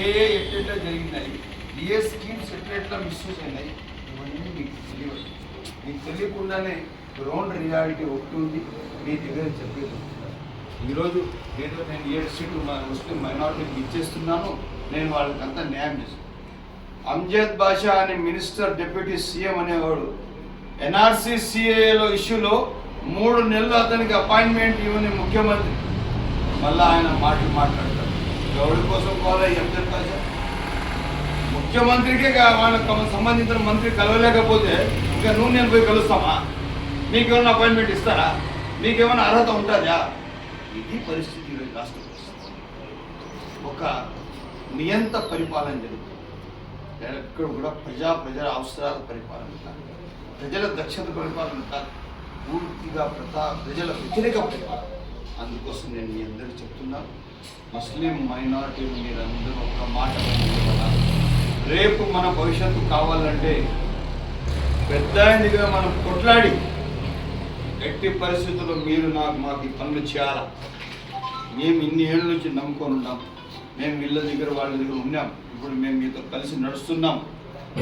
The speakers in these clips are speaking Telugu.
ఏ ఏ ఎట్లెట్లా జరిగినాయి ఏ స్కీమ్స్ ఎట్లెట్లా మిస్యూజ్ అయినాయి ఇవన్నీ మీకు తెలియదు. మీకు తెలియకుండానే గ్రౌండ్ రియాలిటీ ఒకటి ఉంది మీ దగ్గర చెప్పేది ఈరోజు ఏదో నేను ఏడు సీట్లు ముస్లిం మైనార్టీకి ఇచ్చేస్తున్నాను నేను వాళ్ళకంతా న్యాయం చేస్తాను. అంజద్ బాషా అనే మినిస్టర్ డిప్యూటీ సీఎం అనేవాడు ఎన్ఆర్సీ సిఏలో ఇష్యూలో మూడు నెలలు అతనికి అపాయింట్మెంట్ ఇవ్వని ముఖ్యమంత్రి. మళ్ళీ ఆయన మాటలు మాట్లాడతాడు. ఎవరి కోసం పోరా ఏం చెప్తా సార్ ముఖ్యమంత్రికే వాళ్ళకి సంబంధించిన మంత్రి కలవలేకపోతే ఇంకా నువ్వు నేను పోయి కలుస్తామా? మీకేమైనా అపాయింట్మెంట్ ఇస్తారా? మీకేమైనా అర్హత ఉంటుందా? ఇది పరిస్థితి ఈరోజు రాష్ట్ర ఒక నియంత పరిపాలన జరుగుతుంది. ఎక్కడ కూడా ప్రజా ప్రజల అవసరాల పరిపాలన కాదు. ప్రజల దక్షత పరిపాలన కాదు. పూర్తిగా ప్రజా ప్రజల వ్యతిరేక పరిపాలన. అందుకోసం నేను మీ అందరికీ చెప్తున్నాను. ముస్లిం మైనారిటీ మీరందరూ ఒక మాట రేపు మన భవిష్యత్తు కావాలంటే పెద్ద మనం కొట్లాడి ఎట్టి పరిస్థితుల్లో మీరు నాకు మాకు ఈ పనులు చేయాలా? మేము ఇన్ని ఏళ్ళ నుంచి నమ్ముకొని ఉన్నాం. మేము వీళ్ళ దగ్గర వాళ్ళ దగ్గర ఉన్నాం. ఇప్పుడు మేము మీతో కలిసి నడుస్తున్నాం.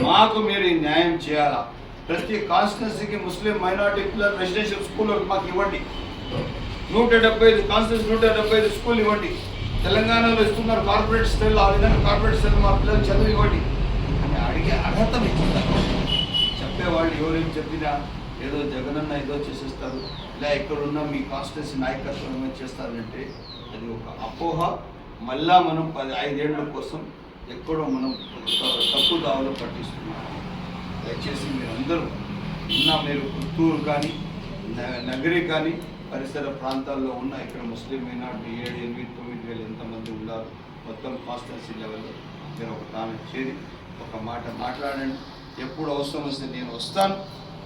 మాకు మీరు ఈ న్యాయం చేయాలా? ప్రతి కాన్స్టిట్యున్సీకి ముస్లిం మైనార్టీ పిల్లలు రెసిడెన్షియల్ స్కూల్ మాకు ఇవ్వండి. నూట డెబ్బై ఐదు కాన్స్టిట్యూన్సీ నూట డెబ్బై ఐదు స్కూల్ ఇవ్వండి. తెలంగాణలో ఇస్తున్నారు కార్పొరేట్ స్టైల్ ఆ విధంగా కార్పొరేట్ స్టైల్ మా పిల్లలు చదువు ఇవ్వండి. అని అడిగే అర్హత మీకు చెప్పేవాళ్ళు ఎవరేం చెప్పినా ఏదో జగనన్న ఏదో చేసేస్తారు ఇలా ఎక్కడున్నా మీ కాన్స్టిట్యూన్సీ నాయకత్వం చేస్తారంటే అది ఒక అపోహ. మళ్ళా మనం పది ఐదేళ్ళ కోసం ఎక్కడో మనం తప్పు దావలో పట్టిస్తున్నాం. దయచేసి మీరందరూ ఉన్న మీరు పుత్తూరు కానీ నగరి కానీ పరిసర ప్రాంతాల్లో ఉన్న ఇక్కడ ముస్లిం మైనార్టీ ఏడు ఎనిమిది తొమ్మిది వేలు ఎంతమంది ఉన్నారు. మొత్తం కాన్స్టిట్యున్సీ లెవెల్లో మీరు ఒక తాను చేరి ఒక మాట మాట్లాడండి. ఎప్పుడు అవసరం వస్తే నేను వస్తాను.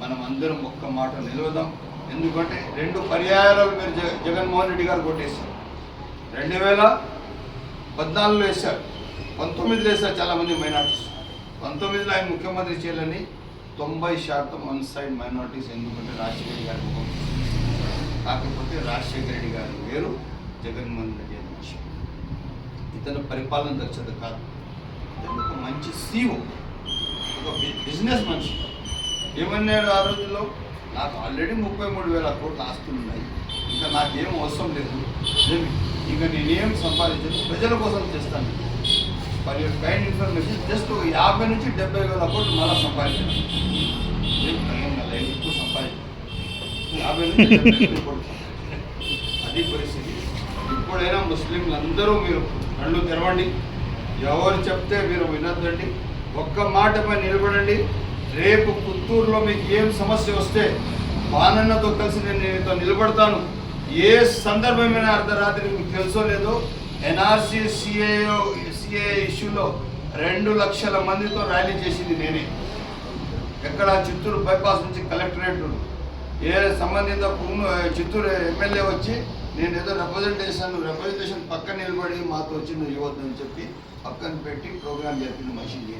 మనం అందరం ఒక్క మాట నిలవదాం. ఎందుకంటే రెండు పర్యాయాలు మీరు జగ జగన్మోహన్ రెడ్డి గారు కొట్టేశారు. రెండు వేల పద్నాలుగులో వేశారు. పంతొమ్మిదిలో వేశారు చాలామంది మైనార్టీస్. పంతొమ్మిదిలో ఆయన ముఖ్యమంత్రి చేయాలని తొంభై శాతం వన్ సైడ్ మైనార్టీస్ ఎందుకంటే రాజశేఖర్ గారి ముఖ్యమంత్రి కాకపోతే రాజశేఖర రెడ్డి గారు వేరు జగన్మోహన్ రెడ్డి అని మనిషి ఇతను పరిపాలన దక్షత కాదు. ఒక మంచి సీఓ ఒక బిజినెస్ మనిషి. ఏమన్నాడు ఆ రోజుల్లో? నాకు ఆల్రెడీ ముప్పై మూడు వేల కోట్లు ఆస్తులు ఉన్నాయి. ఇంకా నాకేం అవసరం లేదు. ఇంకా నేనేం సంపాదించను? ప్రజల కోసం చేస్తాను. For your kind information just యాభై నుంచి డెబ్బై వేల కోట్లు మళ్ళీ సంపాదించాను ఏం ఏం మళ్ళీ ఎక్కువ సంపాదించాను యాభై నుంచి డెబ్బై వేల కోట్లు అది పరిస్థితి ఇప్పుడైనా ముస్లింలు అందరూ మీరు కళ్ళు తెరవండి. ఎవరు చెప్తే మీరు వినొద్దండి. ఒక్క మాటపై నిలబడండి. రేపు పుత్తూరులో మీకు ఏం సమస్య వస్తే బానన్నతో కలిసి నేను నీతో నిలబడతాను. ఏ సందర్భమైన అర్ధరాత్రి మీకు తెలుసో లేదో ఎన్ఆర్సీ సిఏ సిఏ ఇష్యూలో రెండు లక్షల మందితో ర్యాలీ చేసింది నేనే. ఎక్కడ చిత్తూరు బైపాస్ నుంచి కలెక్టరేట్ ఏ సంబంధిత చిత్తూరు ఎమ్మెల్యే వచ్చి నేను ఏదో రిప్రజెంటేషన్ రిప్రజెంటేషన్ పక్కన నిలబడి మాతో వచ్చి నువ్వు ఇవ్వద్దు అని చెప్పి పక్కన పెట్టి ప్రోగ్రామ్ జరిపిన మనిషిని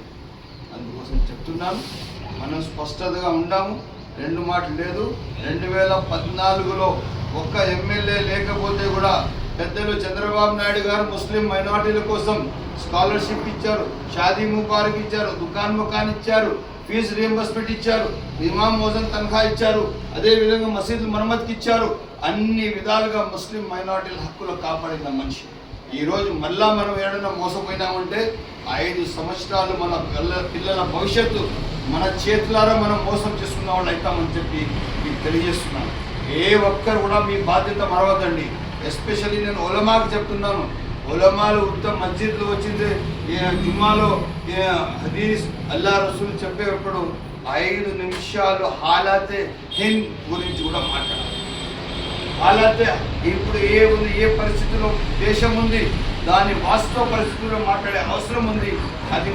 అందుకోసం చెప్తున్నాను. మనం స్పష్టతగా ఉండాము. రెండు మాటలు లేదు. రెండు వేల పద్నాలుగులో ఒక్క ఎమ్మెల్యే లేకపోతే కూడా పెద్దలు చంద్రబాబు నాయుడు గారు ముస్లిం మైనార్టీల కోసం స్కాలర్షిప్ ఇచ్చారు షాదీ ముబారక్ ఇచ్చారు దుకాన్ ముఖాన్ ఇచ్చారు. ఫీజు రియంబర్స్మెంట్ ఇచ్చారు ఇమాం మోజన్ తనఖా ఇచ్చారు అదే విధంగా మసీదులు మరమ్మత్కి ఇచ్చారు. అన్ని విధాలుగా ముస్లిం మైనార్టీల హక్కులు కాపాడిన మనిషి. ఈ రోజు మళ్ళా మనం ఏడన్నా మోసపోయినామంటే ఐదు సంవత్సరాలు మన పిల్ల పిల్లల భవిష్యత్తు మన చేతులారా మనం మోసం చేసుకున్న వాళ్ళు అవుతామని చెప్పి మీకు తెలియజేస్తున్నాను. ఏ ఒక్కరు కూడా మీ బాధ్యత మరవదండి ఎస్పెషల్లీ నేను ఒలమాకు చెప్తున్నాను. ఉలమాలు ఉత్తమ మస్జిద్లు వచ్చింది. జుమ్మాలో హదీస్ అల్లా రసూల్ చెప్పేటప్పుడు ఐదు నిమిషాలు హాలాతే హింద్ గురించి కూడా మాట్లాడాలి. హాలాతే ఇప్పుడు ఏ ఉంది ఏ పరిస్థితిలో దేశం ఉంది దాని వాస్తవ పరిస్థితుల్లో మాట్లాడే అవసరం ఉంది. అది